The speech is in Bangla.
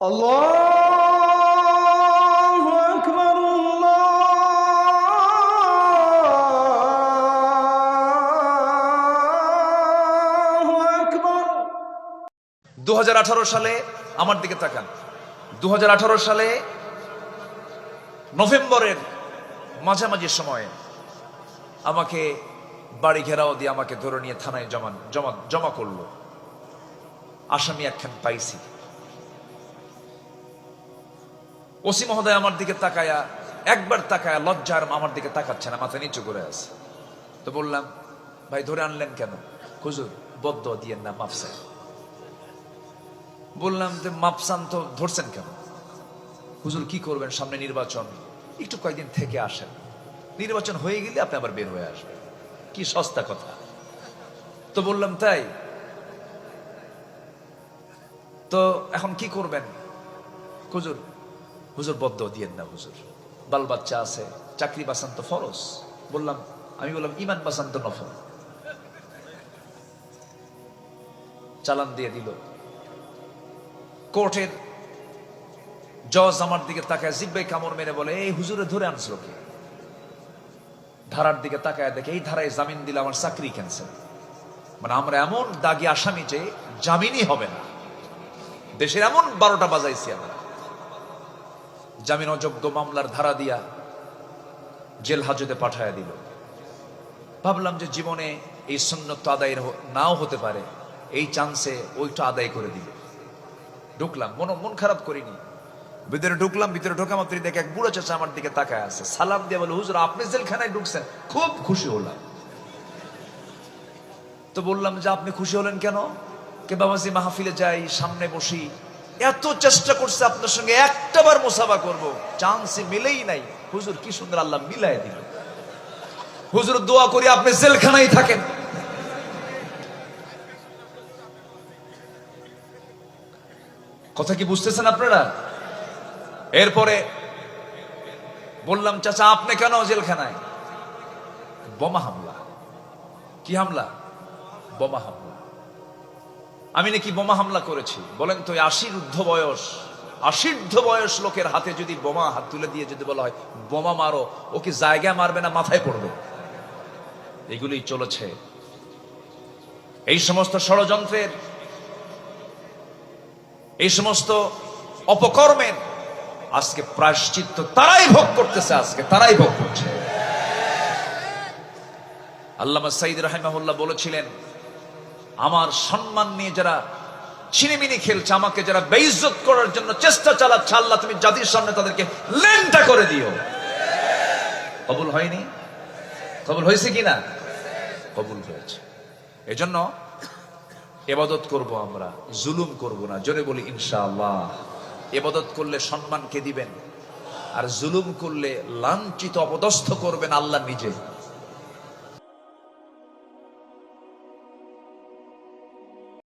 الله أكبر الله أكبر দু সালে আমার দিকে তাকান দু সালে নভেম্বরের মাঝামাঝি সময়ে আমাকে বাড়ি ঘেরাও দিয়ে আমাকে ধরে নিয়ে থানায় জমা জমা জমা করলো আসামি একখান পাইছি ওসি মহোদয় আমার দিকে তাকায়া, একবার তাকায়া লজ্জার আমার দিকে তাকাচ্ছে না, মাথা নিচু করে আছে। তো বললাম, ভাই, ধরে আনলেন কেন? হুজুর, বদ্ধ দিয়েন না মাফসায় বললাম যে মাপসান তো ধরছেন কেন? হুজুর, কি করবেন সামনে নির্বাচন? একটু কয়েকদিন থেকে আসেন। নির্বাচন হয়ে গেলে আপনি আবার বের হয়ে আসবেন। কি সস্তা কথা। তো বললাম, তাই? তো এখন কি করবেন? হুজুর হুজুর বদ্ধ দিয়েন না হুজুর। বাল বাচ্চা আছে, চাকরি বাসান তো ফরজ। বললাম, আমি বললাম, ইমান বাসান তো নফল। চালান দিয়ে দিল। কোর্টের জজ আমার দিকে তাকায় জিব্বাই কামড় মেরে বলে, এই হুজুরে ধরে আনছিল কি? ধারার দিকে তাকায় দেখে, এই ধারায় জামিন দিলে আমার চাকরি ক্যান্সেল মানে আমরা এমন দাগি আসামি যে জামিনই হবে না। দেশের এমন বারোটা বাজাইছি আমরা। জামিন অযোগ্য মামলার ধারা দিয়া জেল হাজতে পাঠায় দিল। ভাবলাম যে জীবনে এই সুন্নত আদায়ের নাও হতে পারে, এই চান্সে ওইটা আদায় করে দিল। ঢুকলাম, মন মন খারাপ করিনি। ভিতরে ঢুকলাম, ভিতরে ঢোকা মাত্র দেখে এক বুড়ো চাচা আমার দিকে তাকায় আছে। সালাম দিয়ে বলে, হুজুর, আপনি জেলখানায় ঢুকছেন, খুব খুশি হলাম। তো বললাম যে, আপনি খুশি হলেন কেন? কে বাবাজি, মাহফিলে যাই, সামনে বসি। এত চেষ্টা করছে আপনার সঙ্গে, একটা বার মোসাফা করব। চান্সে মিলেই নাই। হুজুর কি সুন্দর আল্লাহ মিলাই দিল। হুজুর দোয়া করি, আপনি জেলখানায় থাকেন। কথা কি বুঝতেছেন আপনারা? এরপরে বললাম, চাচা, আপনি কেন জেলখানায়? বোমা হামলা। কি হামলা? বোমা হামলা। আমি নাকি বোমা হামলা করেছি? বলেন তো আশির ঊর্ধ্ব বয়স আশির্ধ বয়স লোকের হাতে যদি বোমা, হাত তুলে দিয়ে যদি বলা হয়, বোমা মারো, ও কি জায়গায় মারবে না মাথায় পড়বে? এগুলি চলেছে। এই সমস্ত ষড়যন্ত্রের, এই সমস্ত অপকর্মের আজকে প্রায়শ্চিত্ত তারাই ভোগ করতেছে আজকে, তারাই ভোগ করছে। আল্লামা সাইদ রাহিমাহুল্লাহ বলেছিলেন আমার সম্মান নিয়ে যারা ছিনিমিনি খেলছে, আমাকে যারা বেইজ্জত করার জন্য চেষ্টা চালাচ্ছে, আল্লাহ তুমি জাতির সামনে তাদেরকে লেনটা করে দিও। কবুল হয়নি? কবুল হয়েছে কিনা? কবুল হয়েছে। এজন্য এবাদত করব আমরা, জুলুম করব না। জোরে বলি, ইনশাআল্লাহ। এবাদত করলে সম্মান কে দিবেন? আর জুলুম করলে লাঞ্ছিত, অপদস্থ করবেন আল্লাহ নিজে।